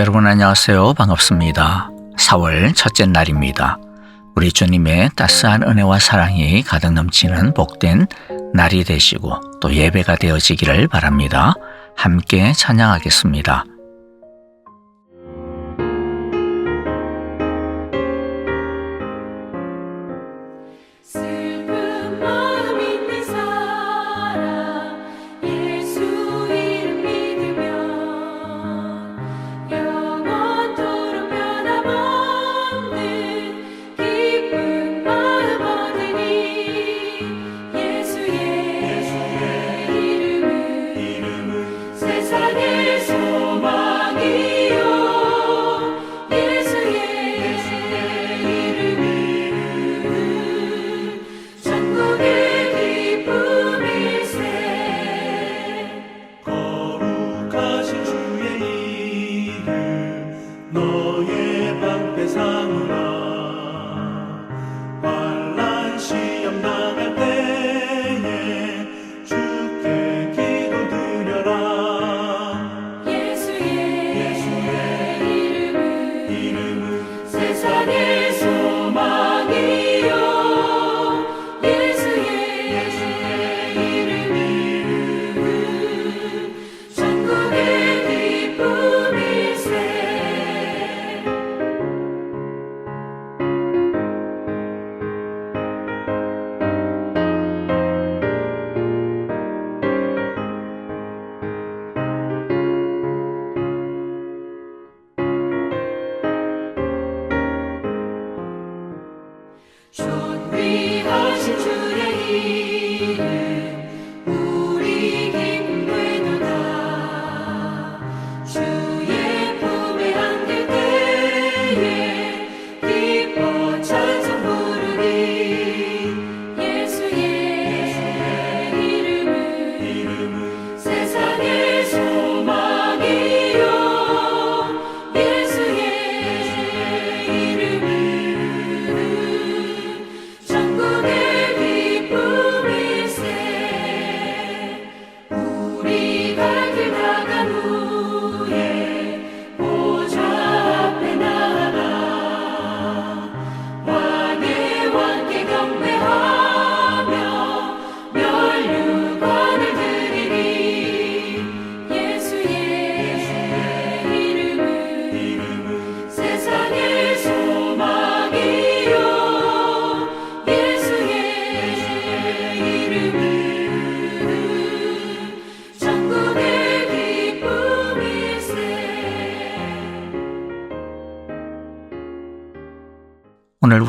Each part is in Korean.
여러분 안녕하세요. 반갑습니다. 4월 첫째 날입니다. 우리 주님의 따스한 은혜와 사랑이 가득 넘치는 복된 날이 되시고 또 예배가 되어지기를 바랍니다. 함께 찬양하겠습니다.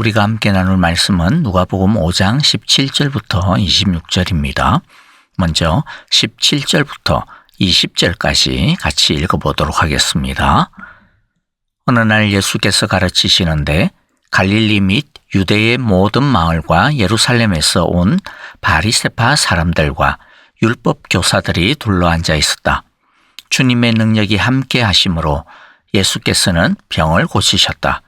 우리가 함께 나눌 말씀은 누가복음 5장 17절부터 26절입니다. 먼저 17절부터 20절까지 같이 읽어보도록 하겠습니다. 어느 날 예수께서 가르치시는데 갈릴리 및 유대의 모든 마을과 예루살렘에서 온 바리세파 사람들과 율법 교사들이 둘러앉아 있었다. 주님의 능력이 함께 하심으로 예수께서는 병을 고치셨다.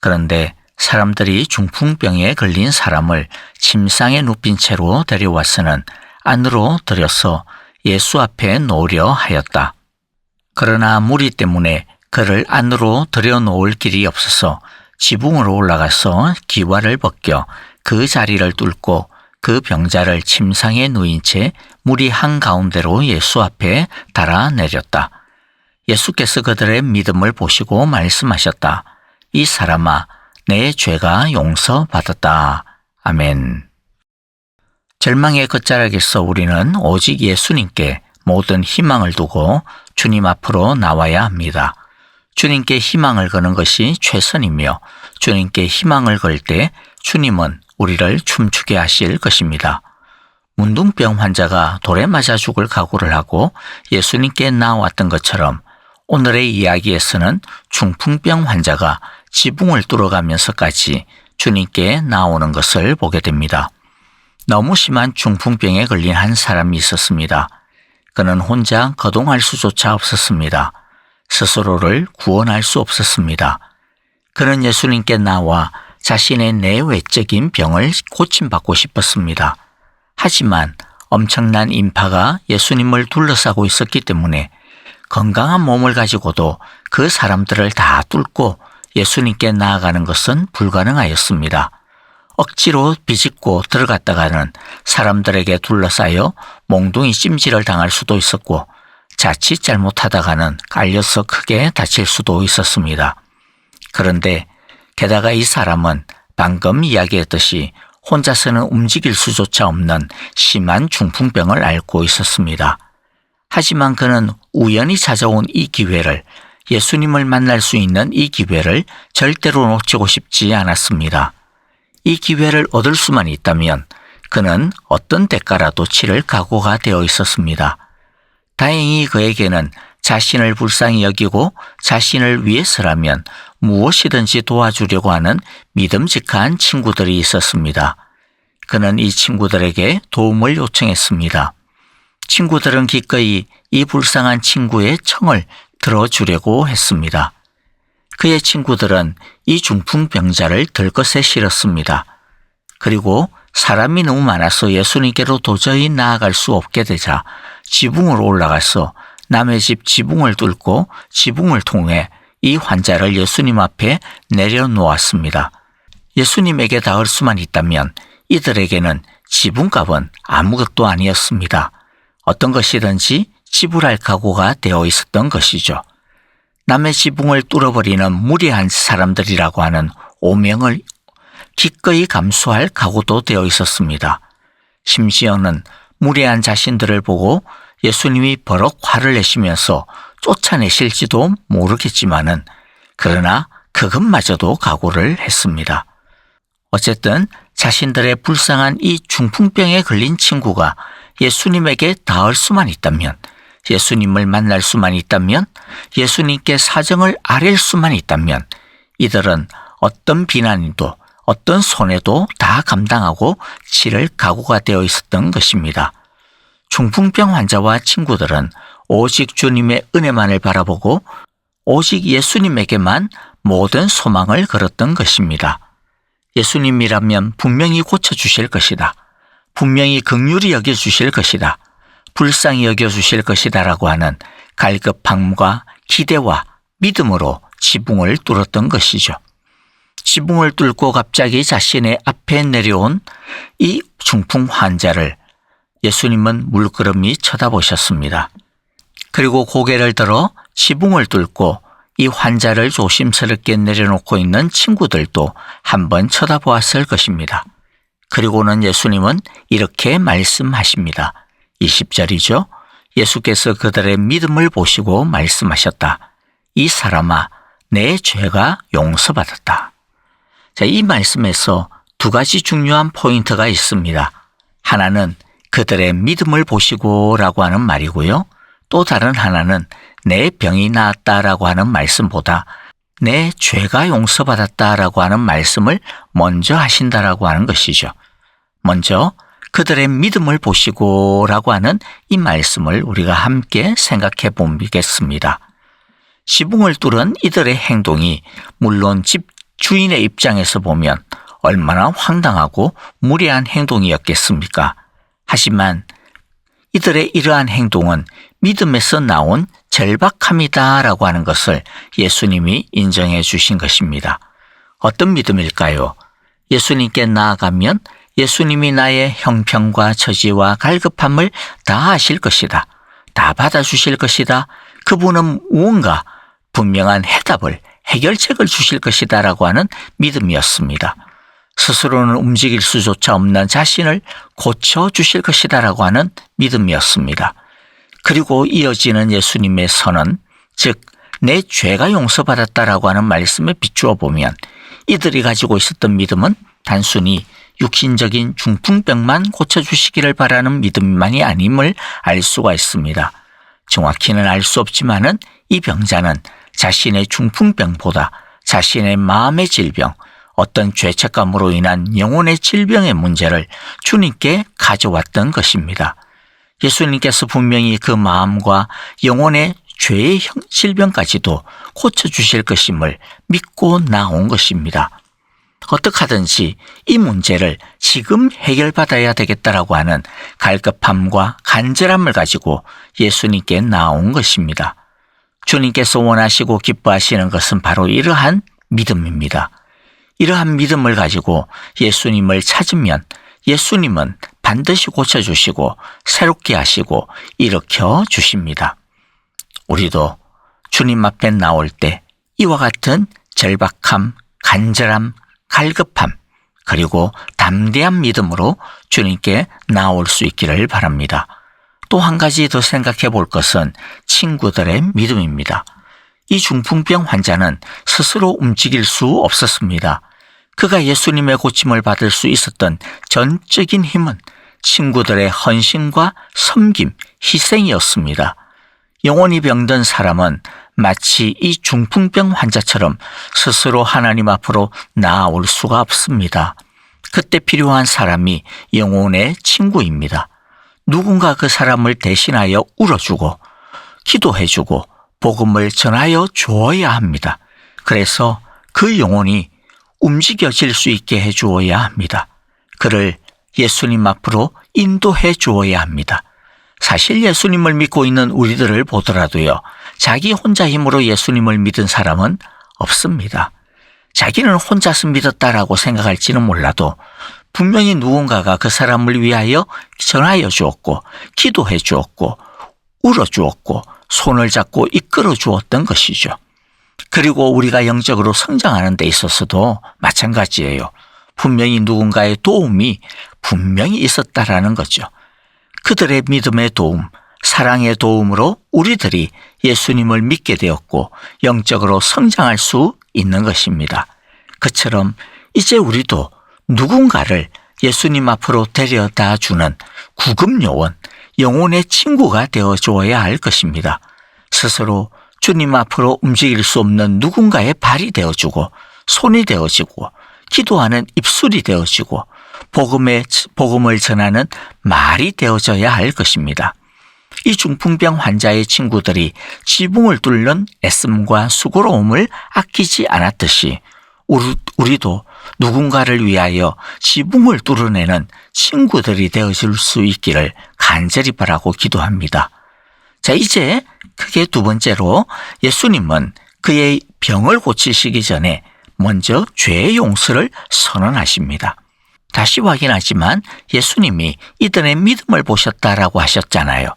그런데 사람들이 중풍병에 걸린 사람을 침상에 눕힌 채로 데려와서는 안으로 들여서 예수 앞에 놓으려 하였다. 그러나 무리 때문에 그를 안으로 들여놓을 길이 없어서 지붕으로 올라가서 기와를 벗겨 그 자리를 뚫고 그 병자를 침상에 누인 채 무리 한가운데로 예수 앞에 달아내렸다. 예수께서 그들의 믿음을 보시고 말씀하셨다. 이 사람아, 내 죄가 용서받았다. 아멘. 절망의 끝자락에서 우리는 오직 예수님께 모든 희망을 두고 주님 앞으로 나와야 합니다. 주님께 희망을 거는 것이 최선이며 주님께 희망을 걸 때 주님은 우리를 춤추게 하실 것입니다. 문둥병 환자가 돌에 맞아 죽을 각오를 하고 예수님께 나왔던 것처럼 오늘의 이야기에서는 중풍병 환자가 지붕을 뚫어가면서까지 주님께 나오는 것을 보게 됩니다. 너무 심한 중풍병에 걸린 한 사람이 있었습니다. 그는 혼자 거동할 수조차 없었습니다. 스스로를 구원할 수 없었습니다. 그는 예수님께 나와 자신의 내외적인 병을 고침받고 싶었습니다. 하지만 엄청난 인파가 예수님을 둘러싸고 있었기 때문에 건강한 몸을 가지고도 그 사람들을 다 뚫고 예수님께 나아가는 것은 불가능하였습니다. 억지로 비집고 들어갔다가는 사람들에게 둘러싸여 몽둥이 찜질을 당할 수도 있었고 자칫 잘못하다가는 깔려서 크게 다칠 수도 있었습니다. 그런데 게다가 이 사람은 방금 이야기했듯이 혼자서는 움직일 수조차 없는 심한 중풍병을 앓고 있었습니다. 하지만 그는 우연히 찾아온 이 기회를 예수님을 만날 수 있는 이 기회를 절대로 놓치고 싶지 않았습니다. 이 기회를 얻을 수만 있다면 그는 어떤 대가라도 치를 각오가 되어 있었습니다. 다행히 그에게는 자신을 불쌍히 여기고 자신을 위해서라면 무엇이든지 도와주려고 하는 믿음직한 친구들이 있었습니다. 그는 이 친구들에게 도움을 요청했습니다. 친구들은 기꺼이 이 불쌍한 친구의 청을 들어주려고 했습니다. 그의 친구들은 이 중풍병자를 들것에 실었습니다. 그리고 사람이 너무 많아서 예수님께로 도저히 나아갈 수 없게 되자 지붕으로 올라가서 남의 집 지붕을 뚫고 지붕을 통해 이 환자를 예수님 앞에 내려놓았습니다. 예수님에게 닿을 수만 있다면 이들에게는 지붕값은 아무것도 아니었습니다. 어떤 것이든지 지불할 각오가 되어 있었던 것이죠. 남의 지붕을 뚫어버리는 무리한 사람들이라고 하는 오명을 기꺼이 감수할 각오도 되어 있었습니다. 심지어는 무례한 자신들을 보고 예수님이 버럭 화를 내시면서 쫓아내실지도 모르겠지만은 그러나 그것마저도 각오를 했습니다. 어쨌든 자신들의 불쌍한 이 중풍병에 걸린 친구가 예수님에게 닿을 수만 있다면 예수님을 만날 수만 있다면 예수님께 사정을 아랠 수만 있다면 이들은 어떤 비난도 어떤 손해도 다 감당하고 치를 각오가 되어 있었던 것입니다. 중풍병 환자와 친구들은 오직 주님의 은혜만을 바라보고 오직 예수님에게만 모든 소망을 걸었던 것입니다. 예수님이라면 분명히 고쳐주실 것이다. 분명히 극률이 여겨주실 것이다. 불쌍히 여겨주실 것이다라고 하는 갈급함과 기대와 믿음으로 지붕을 뚫었던 것이죠. 지붕을 뚫고 갑자기 자신의 앞에 내려온 이 중풍 환자를 예수님은 물끄러미 쳐다보셨습니다. 그리고 고개를 들어 지붕을 뚫고 이 환자를 조심스럽게 내려놓고 있는 친구들도 한번 쳐다보았을 것입니다. 그리고는 예수님은 이렇게 말씀하십니다. 20절이죠. 예수께서 그들의 믿음을 보시고 말씀하셨다. 이 사람아, 내 죄가 용서받았다. 자, 이 말씀에서 두 가지 중요한 포인트가 있습니다. 하나는 그들의 믿음을 보시고 라고 하는 말이고요. 또 다른 하나는 내 병이 나았다라고 하는 말씀보다 내 죄가 용서받았다라고 하는 말씀을 먼저 하신다라고 하는 것이죠. 먼저 그들의 믿음을 보시고라고 하는 이 말씀을 우리가 함께 생각해 보겠습니다. 지붕을 뚫은 이들의 행동이 물론 집 주인의 입장에서 보면 얼마나 황당하고 무례한 행동이었겠습니까? 하지만 이들의 이러한 행동은 믿음에서 나온 절박함이다라고 하는 것을 예수님이 인정해 주신 것입니다. 어떤 믿음일까요? 예수님께 나아가면 예수님이 나의 형편과 처지와 갈급함을 다 하실 것이다. 다 받아주실 것이다. 그분은 무언가 분명한 해답을, 해결책을 주실 것이다. 라고 하는 믿음이었습니다. 스스로는 움직일 수조차 없는 자신을 고쳐주실 것이다. 라고 하는 믿음이었습니다. 그리고 이어지는 예수님의 선언, 즉, 내 죄가 용서받았다라고 하는 말씀에 비추어 보면 이들이 가지고 있었던 믿음은 단순히 육신적인 중풍병만 고쳐주시기를 바라는 믿음만이 아님을 알 수가 있습니다. 정확히는 알 수 없지만은 이 병자는 자신의 중풍병보다 자신의 마음의 질병, 어떤 죄책감으로 인한 영혼의 질병의 문제를 주님께 가져왔던 것입니다. 예수님께서 분명히 그 마음과 영혼의 죄의 형- 질병까지도 고쳐주실 것임을 믿고 나온 것입니다. 어떻게 하든지 이 문제를 지금 해결받아야 되겠다라고 하는 갈급함과 간절함을 가지고 예수님께 나온 것입니다. 주님께서 원하시고 기뻐하시는 것은 바로 이러한 믿음입니다. 이러한 믿음을 가지고 예수님을 찾으면 예수님은 반드시 고쳐주시고 새롭게 하시고 일으켜 주십니다. 우리도 주님 앞에 나올 때 이와 같은 절박함, 간절함, 갈급함, 그리고 담대한 믿음으로 주님께 나올 수 있기를 바랍니다. 또 한 가지 더 생각해 볼 것은 친구들의 믿음입니다. 이 중풍병 환자는 스스로 움직일 수 없었습니다. 그가 예수님의 고침을 받을 수 있었던 전적인 힘은 친구들의 헌신과 섬김, 희생이었습니다. 영원히 병든 사람은 마치 이 중풍병 환자처럼 스스로 하나님 앞으로 나아올 수가 없습니다. 그때 필요한 사람이 영혼의 친구입니다. 누군가 그 사람을 대신하여 울어주고 기도해주고 복음을 전하여 주어야 합니다. 그래서 그 영혼이 움직여질 수 있게 해주어야 합니다. 그를 예수님 앞으로 인도해 주어야 합니다. 사실 예수님을 믿고 있는 우리들을 보더라도요, 자기 혼자 힘으로 예수님을 믿은 사람은 없습니다. 자기는 혼자서 믿었다라고 생각할지는 몰라도 분명히 누군가가 그 사람을 위하여 전하여 주었고, 기도해 주었고, 울어 주었고, 손을 잡고 이끌어 주었던 것이죠. 그리고 우리가 영적으로 성장하는 데 있어서도 마찬가지예요. 분명히 누군가의 도움이 분명히 있었다라는 거죠. 그들의 믿음의 도움, 사랑의 도움으로 우리들이 예수님을 믿게 되었고 영적으로 성장할 수 있는 것입니다. 그처럼 이제 우리도 누군가를 예수님 앞으로 데려다 주는 구급요원, 영혼의 친구가 되어 주어야 할 것입니다. 스스로 주님 앞으로 움직일 수 없는 누군가의 발이 되어주고 손이 되어지고 기도하는 입술이 되어지고 복음의 복음을 전하는 말이 되어져야 할 것입니다. 이 중풍병 환자의 친구들이 지붕을 뚫는 애씀과 수고로움을 아끼지 않았듯이 우리- 우리도 누군가를 위하여 지붕을 뚫어내는 친구들이 되어줄 수 있기를 간절히 바라고 기도합니다. 자, 이제 크게 두 번째로 예수님은 그의 병을 고치시기 전에 먼저 죄의 용서를 선언하십니다. 다시 확인하지만 예수님이 이들의 믿음을 보셨다라고 하셨잖아요.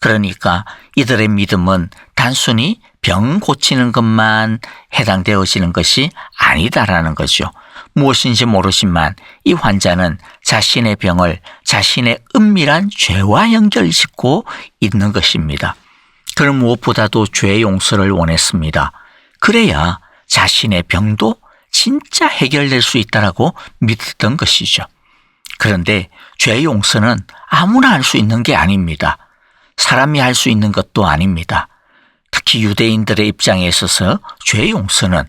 그러니까 이들의 믿음은 단순히 병 고치는 것만 해당되어지는 것이 아니다라는 거죠. 무엇인지 모르지만 이 환자는 자신의 병을 자신의 은밀한 죄와 연결 짓고 있는 것입니다. 그는 무엇보다도 죄의 용서를 원했습니다. 그래야 자신의 병도 진짜 해결될 수 있다라고 믿었던 것이죠. 그런데 죄의 용서는 아무나 할 수 있는 게 아닙니다. 사람이 할 수 있는 것도 아닙니다. 특히 유대인들의 입장에 있어서 죄의 용서는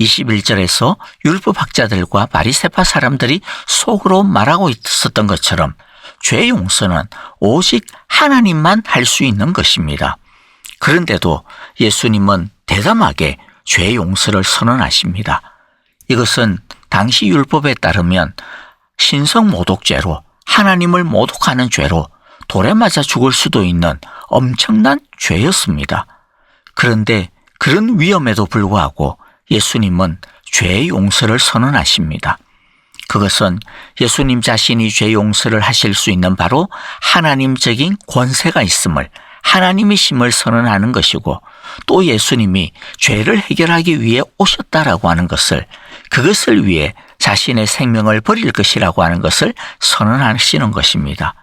21절에서 율법학자들과 바리세파 사람들이 속으로 말하고 있었던 것처럼 죄의 용서는 오직 하나님만 할 수 있는 것입니다. 그런데도 예수님은 대담하게 죄의 용서를 선언하십니다. 이것은 당시 율법에 따르면 신성 모독죄로 하나님을 모독하는 죄로 돌에 맞아 죽을 수도 있는 엄청난 죄였습니다. 그런데 그런 위험에도 불구하고 예수님은 죄의 용서를 선언하십니다. 그것은 예수님 자신이 죄 용서를 하실 수 있는 바로 하나님적인 권세가 있음을 하나님의 힘을 선언하는 것이고 또 예수님이 죄를 해결하기 위해 오셨다라고 하는 것을 그것을 위해 자신의 생명을 버릴 것이라고 하는 것을 선언하시는 것입니다.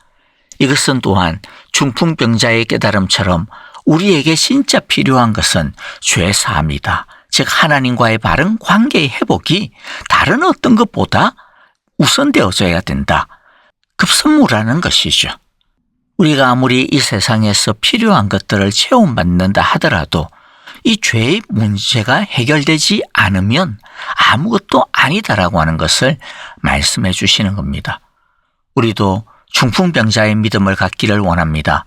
이것은 또한 중풍병자의 깨달음처럼 우리에게 진짜 필요한 것은 죄 사함이다. 즉 하나님과의 바른 관계의 회복이 다른 어떤 것보다 우선되어져야 된다. 급선무라는 것이죠. 우리가 아무리 이 세상에서 필요한 것들을 체험받는다 하더라도 이 죄의 문제가 해결되지 않으면 아무것도 아니다라고 하는 것을 말씀해 주시는 겁니다. 우리도 중풍병자의 믿음을 갖기를 원합니다.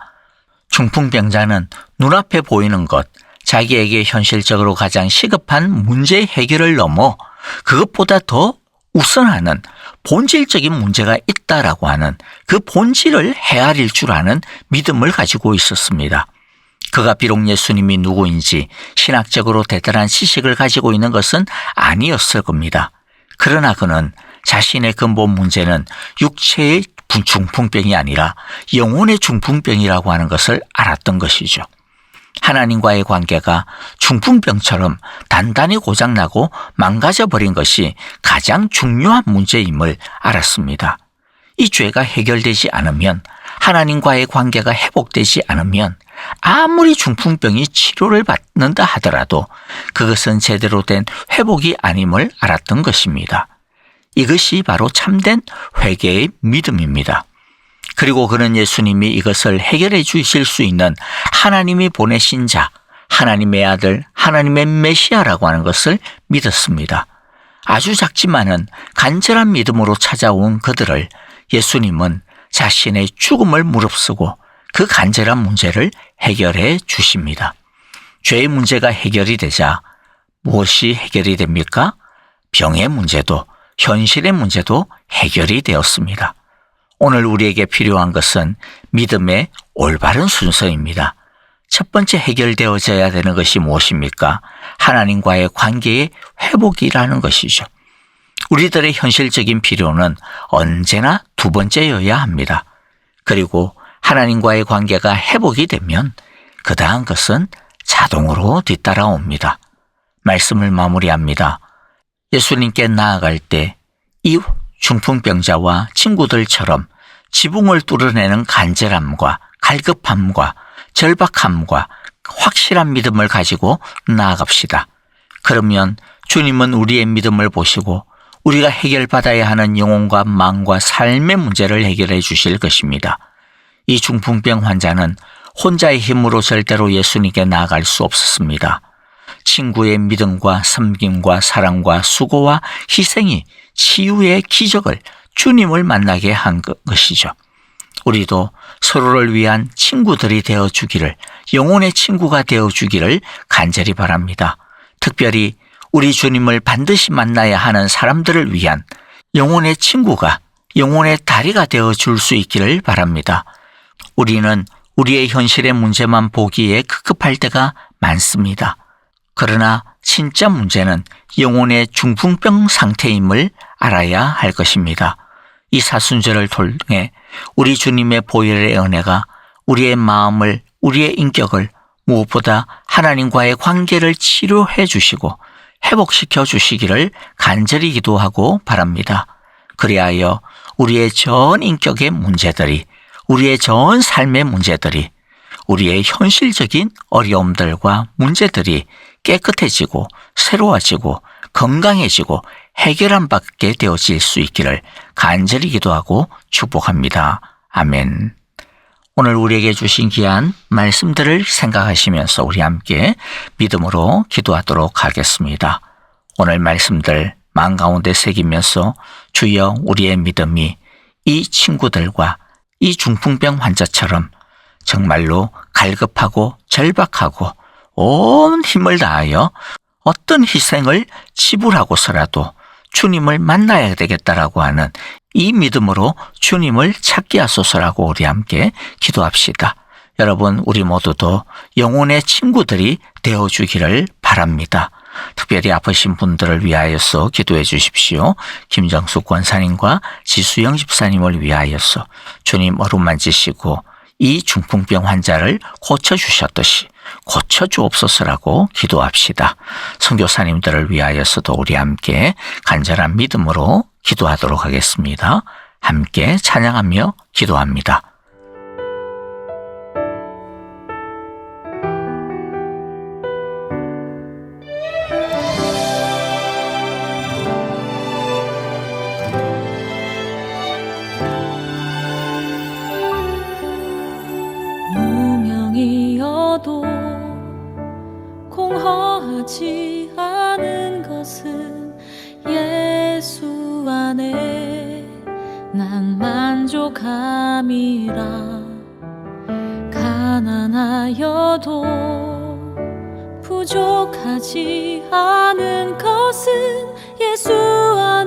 중풍병자는 눈앞에 보이는 것, 자기에게 현실적으로 가장 시급한 문제 해결을 넘어 그것보다 더 우선하는 본질적인 문제가 있다라고 하는 그 본질을 헤아릴 줄 아는 믿음을 가지고 있었습니다. 그가 비록 예수님이 누구인지 신학적으로 대단한 지식을 가지고 있는 것은 아니었을 겁니다. 그러나 그는 자신의 근본 문제는 육체의 중풍병이 아니라 영혼의 중풍병이라고 하는 것을 알았던 것이죠. 하나님과의 관계가 중풍병처럼 단단히 고장나고 망가져 버린 것이 가장 중요한 문제임을 알았습니다. 이 죄가 해결되지 않으면 하나님과의 관계가 회복되지 않으면 아무리 중풍병이 치료를 받는다 하더라도 그것은 제대로 된 회복이 아님을 알았던 것입니다. 이것이 바로 참된 회개의 믿음입니다. 그리고 그는 예수님이 이것을 해결해 주실 수 있는 하나님이 보내신 자, 하나님의 아들, 하나님의 메시아라고 하는 것을 믿었습니다. 아주 작지만은 간절한 믿음으로 찾아온 그들을 예수님은 자신의 죽음을 무릅쓰고 그 간절한 문제를 해결해 주십니다. 죄의 문제가 해결이 되자 무엇이 해결이 됩니까? 병의 문제도 현실의 문제도 해결이 되었습니다. 오늘 우리에게 필요한 것은 믿음의 올바른 순서입니다. 첫 번째 해결되어져야 되는 것이 무엇입니까? 하나님과의 관계의 회복이라는 것이죠. 우리들의 현실적인 필요는 언제나 두 번째여야 합니다. 그리고 하나님과의 관계가 회복이 되면 그 다음 것은 자동으로 뒤따라옵니다. 말씀을 마무리합니다. 예수님께 나아갈 때 이 중풍병자와 친구들처럼 지붕을 뚫어내는 간절함과 갈급함과 절박함과 확실한 믿음을 가지고 나아갑시다. 그러면 주님은 우리의 믿음을 보시고 우리가 해결받아야 하는 영혼과 마음과 삶의 문제를 해결해 주실 것입니다. 이 중풍병 환자는 혼자의 힘으로 절대로 예수님께 나아갈 수 없었습니다. 친구의 믿음과 섬김과 사랑과 수고와 희생이 치유의 기적을 주님을 만나게 한 것이죠. 우리도 서로를 위한 친구들이 되어 주기를, 영혼의 친구가 되어 주기를 간절히 바랍니다. 특별히 우리 주님을 반드시 만나야 하는 사람들을 위한 영혼의 친구가 영혼의 다리가 되어 줄 수 있기를 바랍니다. 우리는 우리의 현실의 문제만 보기에 급급할 때가 많습니다. 그러나 진짜 문제는 영혼의 중풍병 상태임을 알아야 할 것입니다. 이 사순절을 통해 우리 주님의 보혈의 은혜가 우리의 마음을, 우리의 인격을 무엇보다 하나님과의 관계를 치료해 주시고 회복시켜 주시기를 간절히 기도하고 바랍니다. 그리하여 우리의 전 인격의 문제들이, 우리의 전 삶의 문제들이, 우리의 현실적인 어려움들과 문제들이 깨끗해지고 새로워지고 건강해지고 해결함 받게 되어질 수 있기를 간절히 기도하고 축복합니다. 아멘. 오늘 우리에게 주신 귀한 말씀들을 생각하시면서 우리 함께 믿음으로 기도하도록 하겠습니다. 오늘 말씀들 마음 가운데 새기면서 주여 우리의 믿음이 이 친구들과 이 중풍병 환자처럼 정말로 갈급하고 절박하고 온 힘을 다하여 어떤 희생을 지불하고서라도 주님을 만나야 되겠다라고 하는 이 믿음으로 주님을 찾게 하소서라고 우리 함께 기도합시다. 여러분, 우리 모두도 영혼의 친구들이 되어 주기를 바랍니다. 특별히 아프신 분들을 위하여서 기도해 주십시오. 김정숙 권사님과 지수영 집사님을 위하여서 주님 어루 만지시고 이 중풍병 환자를 고쳐주셨듯이 고쳐주옵소서라고 기도합시다. 선교사님들을 위하여서도 우리 함께 간절한 믿음으로 기도하도록 하겠습니다. 함께 찬양하며 기도합니다. 만족함이라 가난하여도 부족하지 않은 것은 예수 안에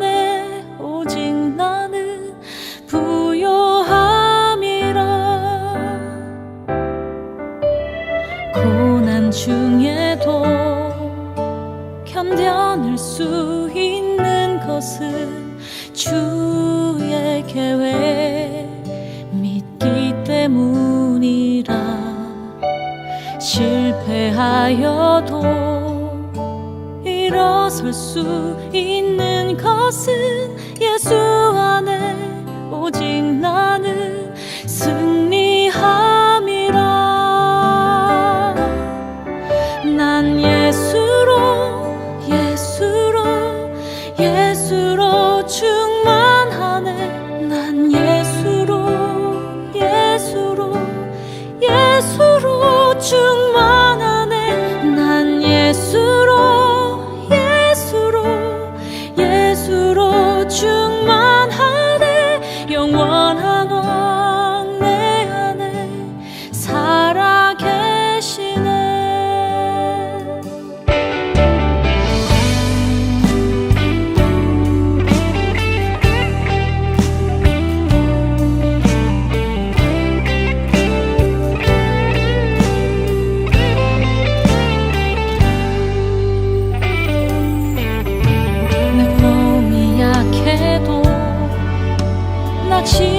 예수로 주 ti.